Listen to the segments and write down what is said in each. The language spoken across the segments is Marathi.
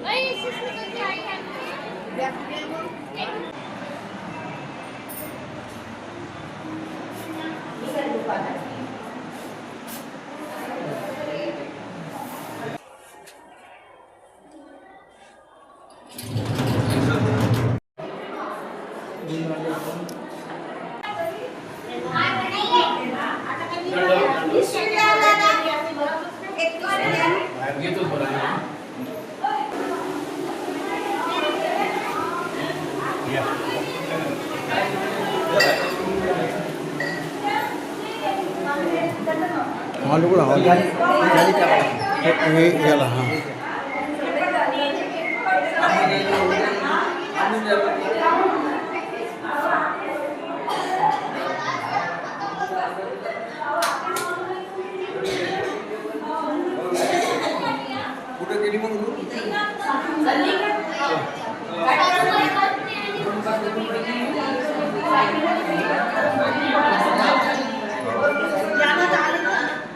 Thank you. हाँ लोग लगाओ ये ये ला हाँ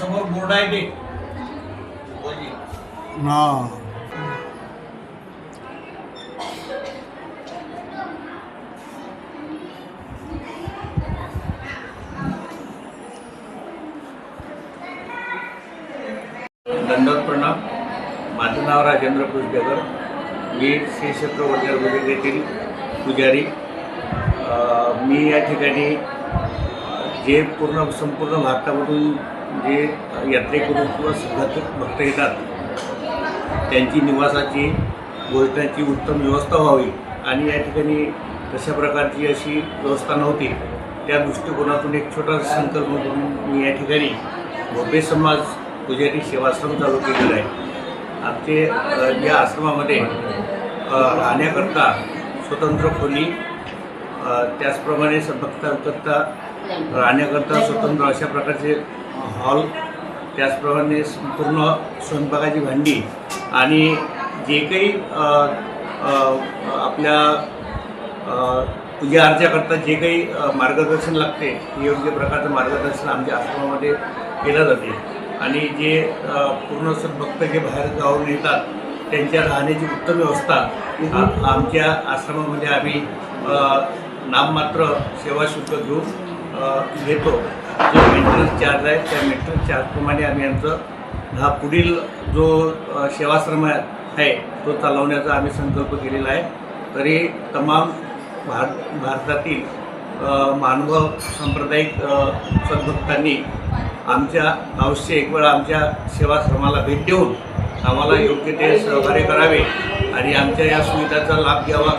समोर बोर्ड आहे ते. हां. दंडवत प्रणाम. माझं नाव राजेंद्र पुष्पेकर मी श्री क्षेत्र वडनेर गुजर येथील पुजारी. अ, मी या ठिकाणी जे पूर्ण संपूर्ण भारतामधून जे यात्रेकरू किंवा भक्त भक्त येतात त्यांची निवासाची भोजनाची उत्तम व्यवस्था व्हावी. आणि या ठिकाणी तशा प्रकारची अशी व्यवस्था नव्हती. त्या दृष्टिकोनातून एक छोटासा संकल्प करून मी या ठिकाणी भोपे समाज पुजारी सेवाश्रम चालू केलेला आहे. आमचे या आश्रमामध्ये राहण्याकरता स्वतंत्र खोली त्याचप्रमाणे भक्तांकरता राहण्याकरता स्वतंत्र अशा प्रकारचे हॉल त्याचप्रमाणे संपूर्ण स्वयंपाकाची भांडी आणि जे काही आपल्या पूजा अर्चाकरता जे काही मार्गदर्शन लागते योग्य प्रकारचं मार्गदर्शन आमच्या आश्रमामध्ये केलं जाते. आणि जे पूर्ण भक्त जे बाहेर गावाहून येतात त्यांच्या राहण्याची उत्तम व्यवस्था आमच्या आश्रमामध्ये आम्ही नाममात्र सेवा शुल्क घेऊन घेतो. जो मेंटेनन्स चार्ज आहे त्या मेंटेनन्स चार्जप्रमाणे आम्ही आमचं हा पुढील जो सेवाश्रम आहे तो चालवण्याचा आम्ही संकल्प केलेला आहे. तरी तमाम भारत भारतातील मानव सांप्रदायिक सद्भक्तांनी आमच्या अवश्य एक वेळा आमच्या सेवाश्रमाला भेट देऊन आम्हाला योग्य ते सहकार्य करावे आणि आमच्या या सुविधाचा लाभ घ्यावा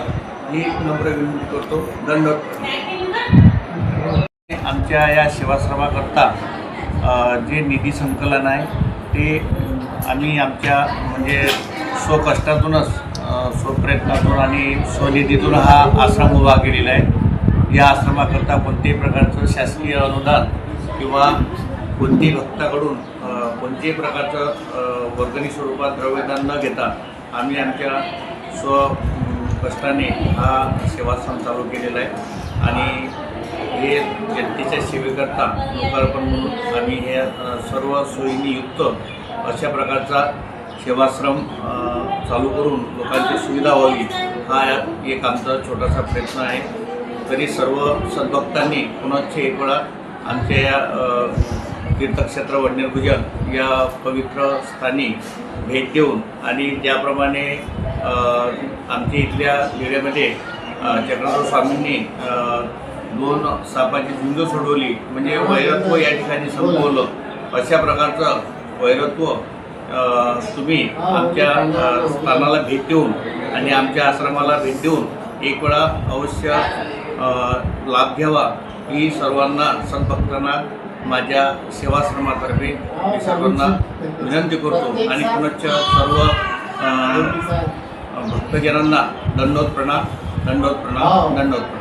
ही नम्र विनंती करतो. दंड आमच्या या सेवाश्रमाकरता जे निधी संकलन आहे ते आम्ही आमच्या म्हणजे स्वकष्टातूनच स्वप्रयत्नातून आणि स्वनिधीतून हा आश्रम उभा केलेला आहे. या आश्रमाकरता कोणत्याही प्रकारचं शासकीय अनुदान किंवा कोणत्याही भक्ताकडून कोणत्याही प्रकारचं वर्गणी स्वरूपात द्रव्यदान न घेता आम्ही आमच्या स्व कष्टाने हा सेवाश्रम चालू केलेला आहे. आणि हे जनतेच्या सेवेकरता लोकार्पण म्हणून आम्ही हे सर्व सोयींनी युक्त अशा प्रकारचा सेवाश्रम चालू करून लोकांची सुविधा व्हावी हा एक आमचा छोटासा प्रयत्न आहे. तरी सर्व सद्भक्तांनी पुनश्च एक वेळा आमच्या या तीर्थक्षेत्र वडनेर या पवित्र स्थानी भेट देऊन आणि ज्याप्रमाणे आमच्या इथल्या एरियामध्ये चक्रधर स्वामींनी दोन सापाची झुंज सोडवली. म्हणजे वैरत्व या ठिकाणी संपवलं. अशा प्रकारचं वैरत्व तुम्ही आमच्या स्थानाला भेट देऊन आणि आमच्या आश्रमाला भेट देऊन एक वेळा अवश्य लाभ घ्यावा. ही सर्वांना संतभक्तांना माझ्या सेवाश्रमातर्फे मी सर्वांना विनंती करतो. आणि पुनश्च सर्व भक्तजनांना दंडोत प्रणाम दंडोत प्रणाम दंडोत प्रणाम.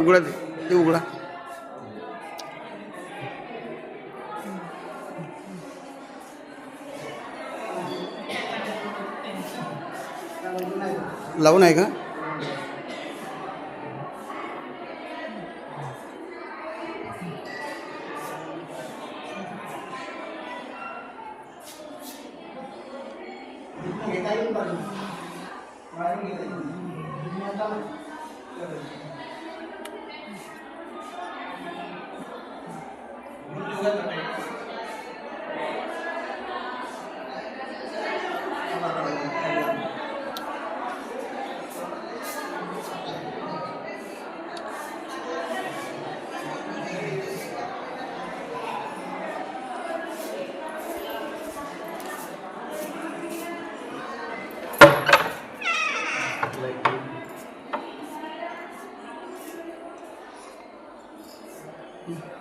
उघडा ते ते उघडा लावून आहे का Yeah.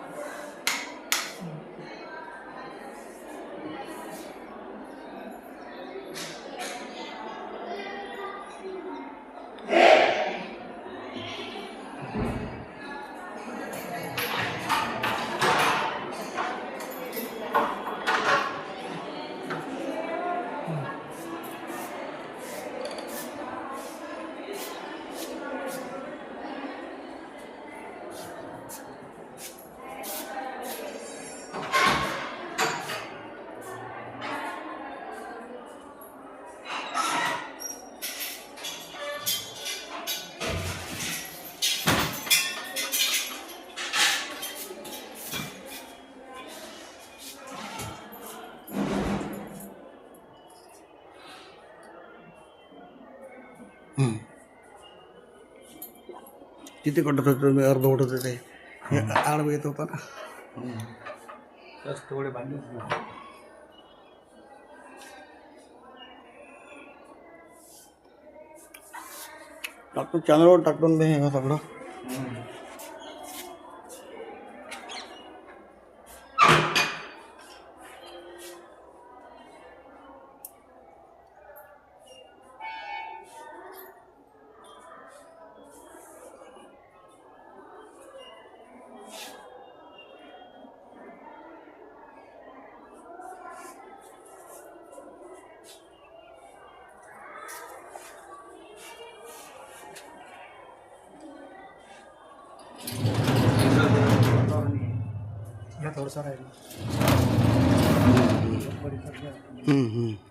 तिथे कटत होतं मी अर्ध ओढत होते आडवं येत होता ना. थोडे बांधले टाकतो चॅनलवर टाकतो मी हे सगळं. हम्म, हम्म.